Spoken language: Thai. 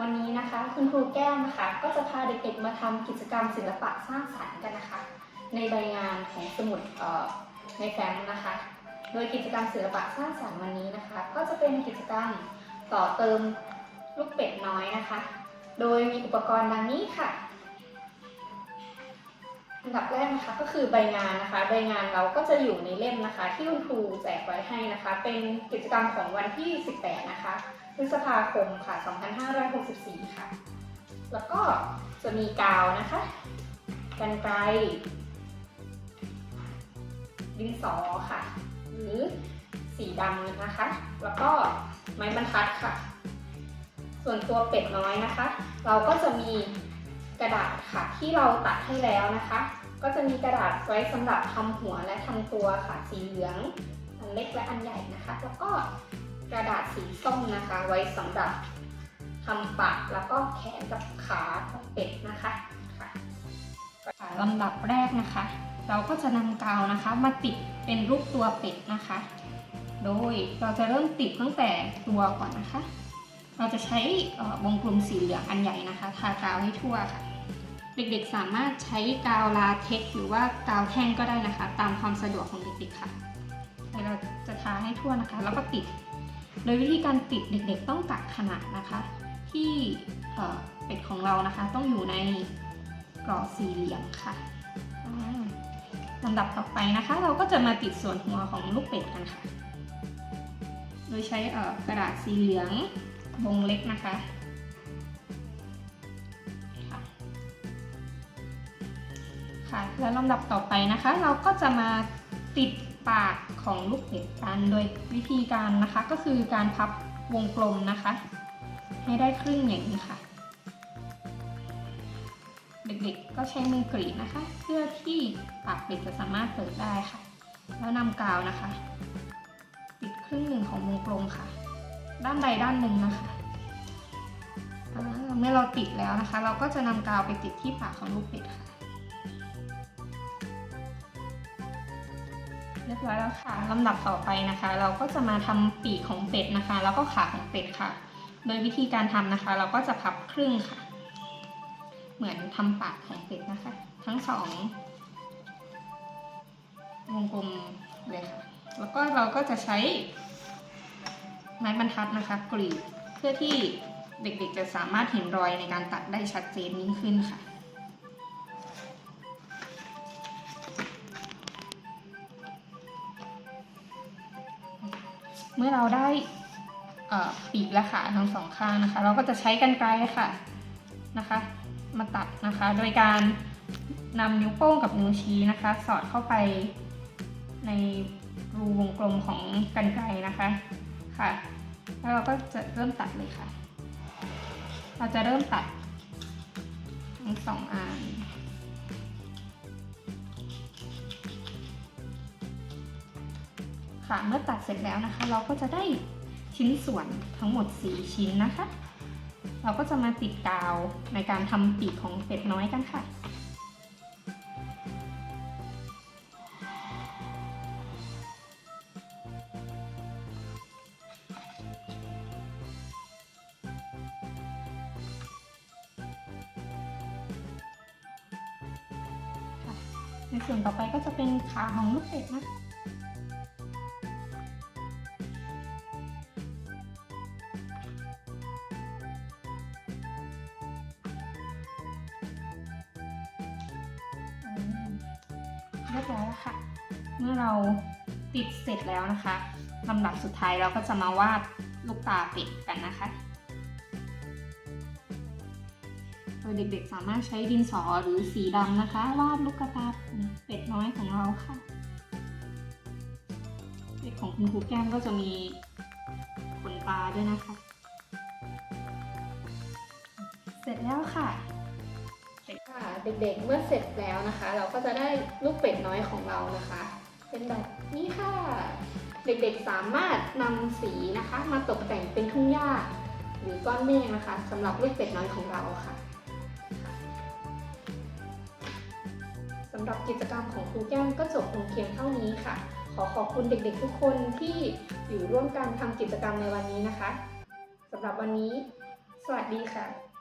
วันนี้นะคะ คุณครูแก้วนะคะ ก็จะพาเด็กๆ มาทำกิจกรรมศิลปะสร้างสรรค์กันนะคะ ในใบงานของสมุดในแฟ้มนะคะ โดยกิจกรรมศิลปะสร้างสรรค์วันนี้นะคะ ก็จะเป็นกิจกรรมต่อเติมลูกเป็ดน้อยนะคะ โดยมีอุปกรณ์ดังนี้ค่ะอันดับแรกนะคะก็คือใบงานนะคะ ใบงานเราก็จะอยู่ในเล่มนะคะ ที่คุณครูแจกไว้ให้นะคะ เป็นกิจกรรมของวันที่ 18 นะคะ พฤษภาคมค่ะ 2564 ค่ะ แล้วก็จะมีกาวนะคะ กันไกรดินสอค่ะ หรือสีดำนะคะ แล้วก็ไม้บรรทัดค่ะ ส่วนตัวเป็ดน้อยนะคะ เราก็จะมีกระดาษค่ะที่เราตัดให้แล้วนะคะ ก็จะมีกระดาษไว้สำหรับทำหัวและทำตัวค่ะ สีเหลือง อันเล็กและอันใหญ่นะคะ แล้วก็ กระดาษสีส้มนะคะ ไว้สำหรับทำปากแล้วก็แขนกับขาของเป็ดนะคะค่ะลำดับแรกนะคะ เราก็จะนำกาวนะคะ มาติดเป็นรูปตัวเป็ดนะคะ โดยเราจะเริ่มติดตั้งแต่ตัวก่อนนะคะ เราจะใช้วงกลมสีเหลืองอันใหญ่นะคะ ทากาวให้ทั่วค่ะ เด็กๆสามารถใช้กาวลาเท็กหรือว่ากาวแท่งก็ได้นะคะ ตามความสะดวกของเด็กๆค่ะเดี๋ยวเราจะทาให้ทั่วนะคะ แล้วก็ติด โดยวิธีการติดเด็กๆ ต้องกัดขนาดนะคะ ที่เป็ดของเรานะคะต้องอยู่ในกรอบสี่เหลี่ยมค่ะลำดับต่อไปนะคะ เราก็จะมาติดส่วนหัวของลูกเป็ดกันค่ะ โดยใช้กระดาษสีเหลืองวงเล็กนะคะค่ะค่ะแล้วลำดับต่อไปนะคะ เราก็จะมาติด ปากของลูกเป็ดกันโดยวิธีการนะคะ ก็คือการพับวงกลมนะคะ ให้ได้ครึ่งอย่างนี้ค่ะ เด็กๆก็ใช้มือกรีดนะคะ เพื่อที่ปากเป็ดจะสามารถเปิดได้ค่ะ แล้วนำกาวนะคะติดครึ่งหนึ่งของวงกลมค่ะ ด้านใดด้านหนึ่งนะคะเมื่อเราติดแล้วนะคะ เราก็จะนำกาวไปติดที่ปากของลูกเป็ด เรียบร้อยแล้วค่ะลำดับต่อไปนะคะ เราก็จะมาทำปีกของเป็ดนะคะ แล้วก็ขาของเป็ดค่ะ โดยวิธีการทำนะคะ เราก็จะพับครึ่งค่ะ เหมือนทำปากของเป็ดนะคะ ทั้งสองวงกลมเลยค่ะ แล้วก็เราก็จะใช้ไม้บรรทัดนะคะกรีดเพื่อที่เด็กๆจะสามารถเห็นรอยในการตัดได้ชัดเจนยิ่งขึ้นค่ะ เมื่อเราได้ปีกและขาทั้งสองข้างนะคะ เราก็จะใช้กันไกรค่ะนะคะ มาตัดนะคะ โดยการนำนิ้วโป้งกับนิ้วชี้นะคะ สอดเข้าไปในรูวงกลมของกันไกรนะคะค่ะ แล้วเราก็จะเริ่มตัดเลยค่ะ เราจะเริ่มตัดทั้งสองอัน ค่ะเมื่อตัดเสร็จแล้วนะคะ เราก็จะได้ชิ้นส่วนทั้งหมด 4 ชิ้นนะคะ เราก็จะมาติดกาวในการทำปีกของเป็ดน้อยกันค่ะค่ะในส่วนต่อไปก็จะเป็นขาของลูกเป็ดนะคะ บร้อยแล้วค่ะ เมื่อเราติดเสร็จแล้วนะคะลำดับสุดท้ายเราก็จะมาวาดลูกตาเป็ดกันนะคะโดยเด็กๆสามารถใช้ดินสอหรือสีดำนะคะ วาดลูกตาเป็ดน้อยของเราค่ะ เป็ดของคุณครูแก้มก็จะมีขนตาด้วยนะคะ เสร็จแล้วค่ะค่ะ เด็กๆ เมื่อเสร็จแล้วนะคะ เราก็จะได้ลูกเป็ดน้อยของเรานะคะ เป็นแบบนี้ค่ะ เด็กๆสามารถนำสีนะคะ มาตกแต่งเป็นทุ่งหญ้าหรือก้อนเมฆนะคะสำหรับลูกเป็ดน้อยของเราค่ะสำหรับกิจกรรมของครูแก้มก็จบลงเพียงเท่านี้ค่ะ ขอขอบคุณเด็กๆทุกคนที่อยู่ร่วมกันทำกิจกรรมในวันนี้นะคะสำหรับวันนี้ สวัสดีค่ะ